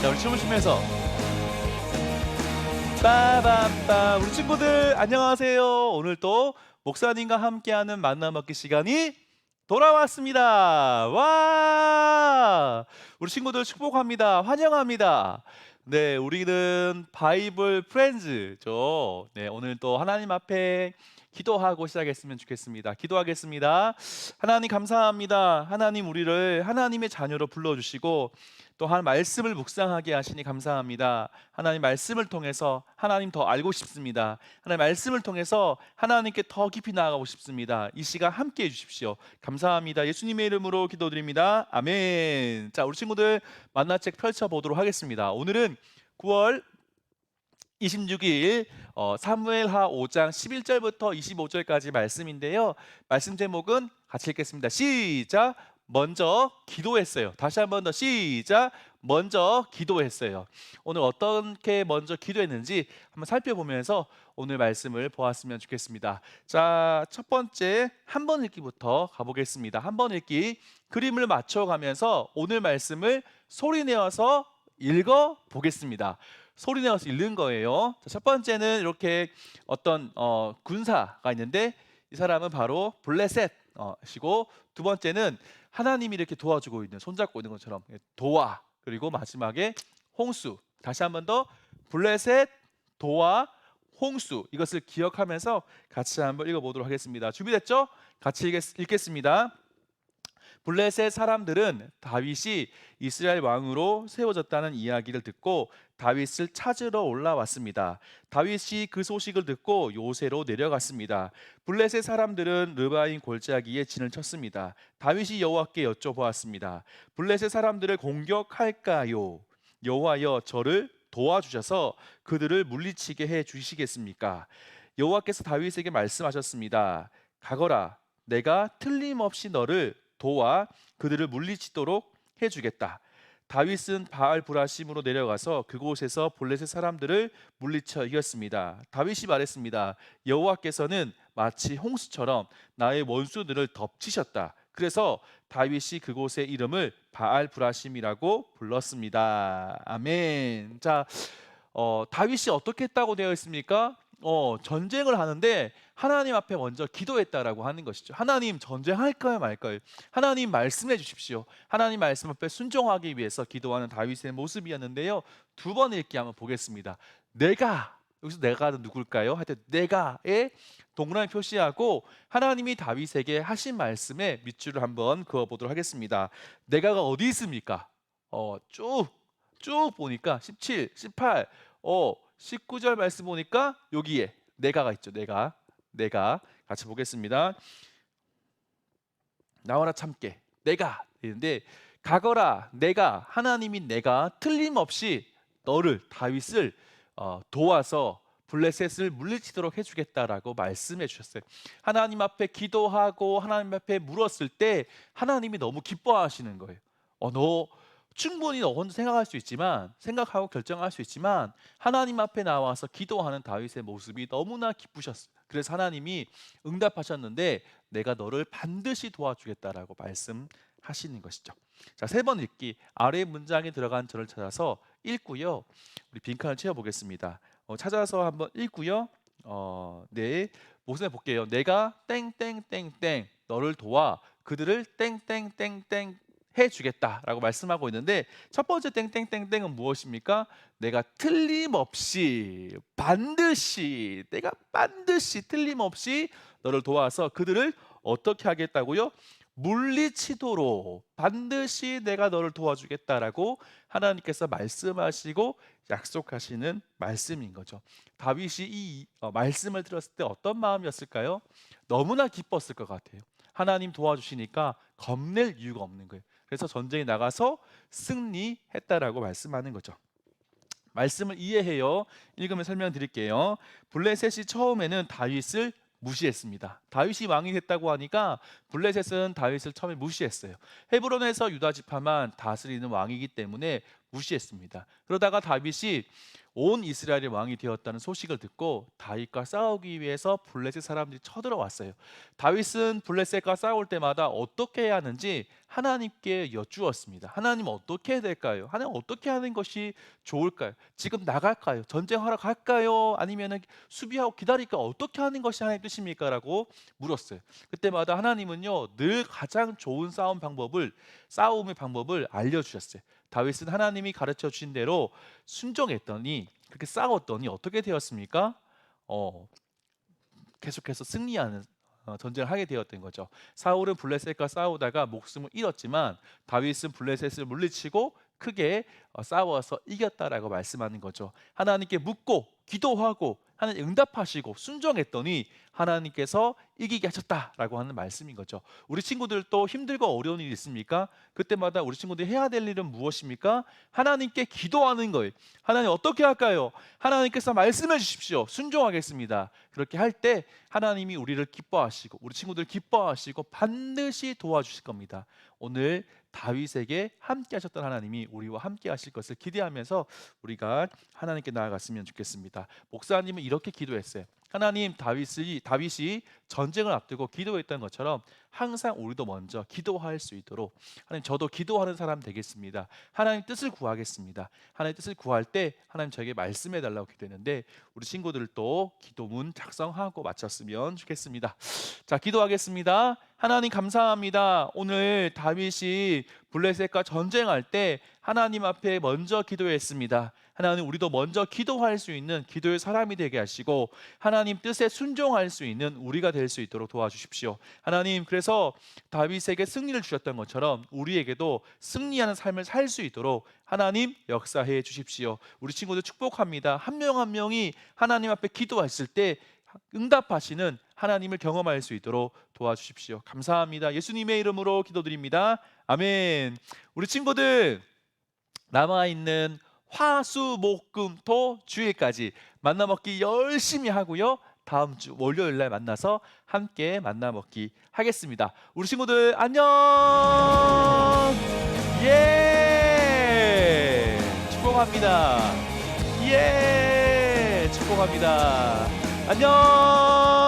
자, 우리 춤을 추면서 빠밤빰 우리 친구들 안녕하세요. 오늘 또 목사님과 함께하는 만나 먹기 시간이 돌아왔습니다. 와! 우리 친구들 축복합니다. 환영합니다. 네, 우리는 바이블 프렌즈죠. 네, 오늘 또 하나님 앞에 기도하고 시작했으면 좋겠습니다. 기도하겠습니다. 하나님 감사합니다. 하나님 우리를 하나님의 자녀로 불러주시고 또한 말씀을 묵상하게 하시니 감사합니다. 하나님 말씀을 통해서 하나님 더 알고 싶습니다. 하나님 말씀을 통해서 하나님께 더 깊이 나아가고 싶습니다. 이 시간 함께 해주십시오. 감사합니다. 예수님의 이름으로 기도드립니다. 아멘. 자, 우리 친구들 만나책 펼쳐보도록 하겠습니다. 오늘은 9월 26일 어, 사무엘하 5장 11절부터 25절까지 말씀인데요. 말씀 제목은 같이 읽겠습니다. 시작. 먼저 기도했어요. 다시 한 번 더 시작. 먼저 기도했어요. 오늘 어떻게 먼저 기도했는지 한번 살펴보면서 오늘 말씀을 보았으면 좋겠습니다. 자, 첫 번째 한 번 읽기부터 가보겠습니다. 한 번 읽기 그림을 맞춰가면서 오늘 말씀을 소리 내어서 읽어 보겠습니다. 소리 내어서 읽는 거예요. 자, 첫 번째는 이렇게 어떤 어, 군사가 있는데 이 사람은 바로 블레셋이고 두 번째는 하나님이 이렇게 도와주고 있는 손잡고 있는 것처럼 도와 그리고 마지막에 홍수 다시 한 번 더 블레셋 도와 홍수 이것을 기억하면서 같이 한번 읽어보도록 하겠습니다. 준비됐죠? 같이 읽겠, 읽겠습니다. 블레셋 사람들은 다윗이 이스라엘 왕으로 세워졌다는 이야기를 듣고 다윗을 찾으러 올라왔습니다. 다윗이 그 소식을 듣고 요새로 내려갔습니다. 블레셋 사람들은 르바인 골짜기에 진을 쳤습니다. 다윗이 여호와께 여쭤보았습니다. 블레셋 사람들을 공격할까요? 여호와여 저를 도와주셔서 그들을 물리치게 해 주시겠습니까? 여호와께서 다윗에게 말씀하셨습니다. 가거라 내가 틀림없이 너를 도와 그들을 물리치도록 해주겠다. 다윗은 바알 브라심으로 내려가서 그곳에서 블레셋 사람들을 물리쳐 이겼습니다. 다윗이 말했습니다. 여호와께서는 마치 홍수처럼 나의 원수들을 덮치셨다. 그래서 다윗이 그곳의 이름을 바알 브라심이라고 불렀습니다. 아멘. 자, 어, 다윗이 어떻게 했다고 되어 있습니까? 어, 전쟁을 하는데 하나님 앞에 먼저 기도했다라고 하는 것이죠. 하나님 전쟁할까요, 말까요? 하나님 말씀해 주십시오. 하나님 말씀 앞에 순종하기 위해서 기도하는 다윗의 모습이었는데요. 두 번 읽기 한번 보겠습니다. 내가 여기서 내가 누굴까요? 하여튼 내가의 동그라미 표시하고 하나님이 다윗에게 하신 말씀에 밑줄을 한번 그어 보도록 하겠습니다. 내가가 어디 있습니까? 어, 쭉쭉 보니까 17, 18, 어, 19절 말씀 보니까 여기에 내가가 있죠. 내가. 내가 같이 보겠습니다. 나와라 참게. 내가 있는데 가거라 내가 하나님이 내가 틀림없이 너를 다윗을 어, 도와서 블레셋을 물리치도록 해주겠다라고 말씀해 주셨어요. 하나님 앞에 기도하고 하나님 앞에 물었을 때 하나님이 너무 기뻐하시는 거예요. 어, 너 충분히 너 혼자 생각할 수 있지만 생각하고 결정할 수 있지만 하나님 앞에 나와서 기도하는 다윗의 모습이 너무나 기쁘셨어요. 그래서 하나님이 응답하셨는데 내가 너를 반드시 도와주겠다라고 말씀하시는 것이죠. 자, 세 번 읽기. 아래 문장에 들어간 절을 찾아서 읽고요. 우리 빈칸을 채워 보겠습니다. 어, 찾아서 한번 읽고요. 어, 네. 목소리 볼게요. 내가 땡땡땡땡 너를 도와 그들을 땡땡땡땡 해주겠다라고 말씀하고 있는데 첫 번째 땡땡땡땡은 무엇입니까? 내가 틀림없이 반드시 내가 반드시 틀림없이 너를 도와서 그들을 어떻게 하겠다고요? 물리치도록 반드시 내가 너를 도와주겠다라고 하나님께서 말씀하시고 약속하시는 말씀인 거죠. 다윗이 이 어, 말씀을 들었을 때 어떤 마음이었을까요? 너무나 기뻤을 것 같아요. 하나님 도와주시니까 겁낼 이유가 없는 거예요. 그래서 전쟁에 나가서 승리했다라고 말씀하는 거죠. 말씀을 이해해요. 읽으면 설명드릴게요. 블레셋이 처음에는 다윗을 무시했습니다. 다윗이 왕이 됐다고 하니까 블레셋은 다윗을 처음에 무시했어요. 헤브론에서 유다 지파만 다스리는 왕이기 때문에 무시했습니다. 그러다가 다윗이 온 이스라엘의 왕이 되었다는 소식을 듣고 다윗과 싸우기 위해서 블레셋 사람들이 쳐들어왔어요. 다윗은 블레셋과 싸울 때마다 어떻게 해야 하는지 하나님께 여쭈었습니다. 하나님 어떻게 해야 될까요? 하나님 어떻게 하는 것이 좋을까요? 지금 나갈까요? 전쟁하러 갈까요? 아니면 수비하고 기다릴까? 어떻게 하는 것이 하나님 뜻입니까? 라고 물었어요. 그때마다 하나님은요 늘 가장 좋은 싸움 방법을 싸움의 방법을 알려주셨어요. 다윗은 하나님이 가르쳐 주신 대로 순종했더니 그렇게 싸웠더니 어떻게 되었습니까? 어, 계속해서 승리하는 어, 전쟁을 하게 되었던 거죠. 사울은 블레셋과 싸우다가 목숨을 잃었지만 다윗은 블레셋을 물리치고 크게 어, 싸워서 이겼다라고 말씀하는 거죠. 하나님께 묻고 기도하고 하나님 응답하시고 순종했더니 하나님께서 이기게 하셨다라고 하는 말씀인 거죠. 우리 친구들도 힘들고 어려운 일이 있습니까? 그때마다 우리 친구들이 해야 될 일은 무엇입니까? 하나님께 기도하는 거예요. 하나님 어떻게 할까요? 하나님께서 말씀해 주십시오. 순종하겠습니다. 그렇게 할 때 하나님이 우리를 기뻐하시고 우리 친구들 기뻐하시고 반드시 도와주실 겁니다. 오늘 다윗에게 함께 하셨던 하나님이 우리와 함께 하실 것을 기대하면서 우리가 하나님께 나아갔으면 좋겠습니다. 목사님은 이렇게 기도했어요. 하나님 다윗이 다윗이 전쟁을 앞두고 기도했던 것처럼 항상 우리도 먼저 기도할 수 있도록 하나님 저도 기도하는 사람 되겠습니다. 하나님 뜻을 구하겠습니다. 하나님 뜻을 구할 때 하나님 저에게 말씀해 달라고 기도했는데 우리 친구들도 기도문 작성하고 마쳤으면 좋겠습니다. 자 기도하겠습니다. 하나님 감사합니다. 오늘 다윗이 블레셋과 전쟁할 때 하나님 앞에 먼저 기도했습니다. 하나님 우리도 먼저 기도할 수 있는 기도의 사람이 되게 하시고 하나님 뜻에 순종할 수 있는 우리가 될 수 있도록 도와주십시오. 하나님 그래서 다윗에게 승리를 주셨던 것처럼 우리에게도 승리하는 삶을 살 수 있도록 하나님 역사해 주십시오. 우리 친구들 축복합니다. 한 명한 명이 하나님 앞에 기도했을 때 응답하시는 하나님을 경험할 수 있도록 도와주십시오. 감사합니다. 예수님의 이름으로 기도드립니다. 아멘. 우리 친구들 남아 있는 화수목금토 주일까지 만나 먹기 열심히 하고요. 다음 주 월요일 날 만나서 함께 만나 먹기 하겠습니다. 우리 친구들 안녕. 예. 축복합니다. 예. 축복합니다. 안녕.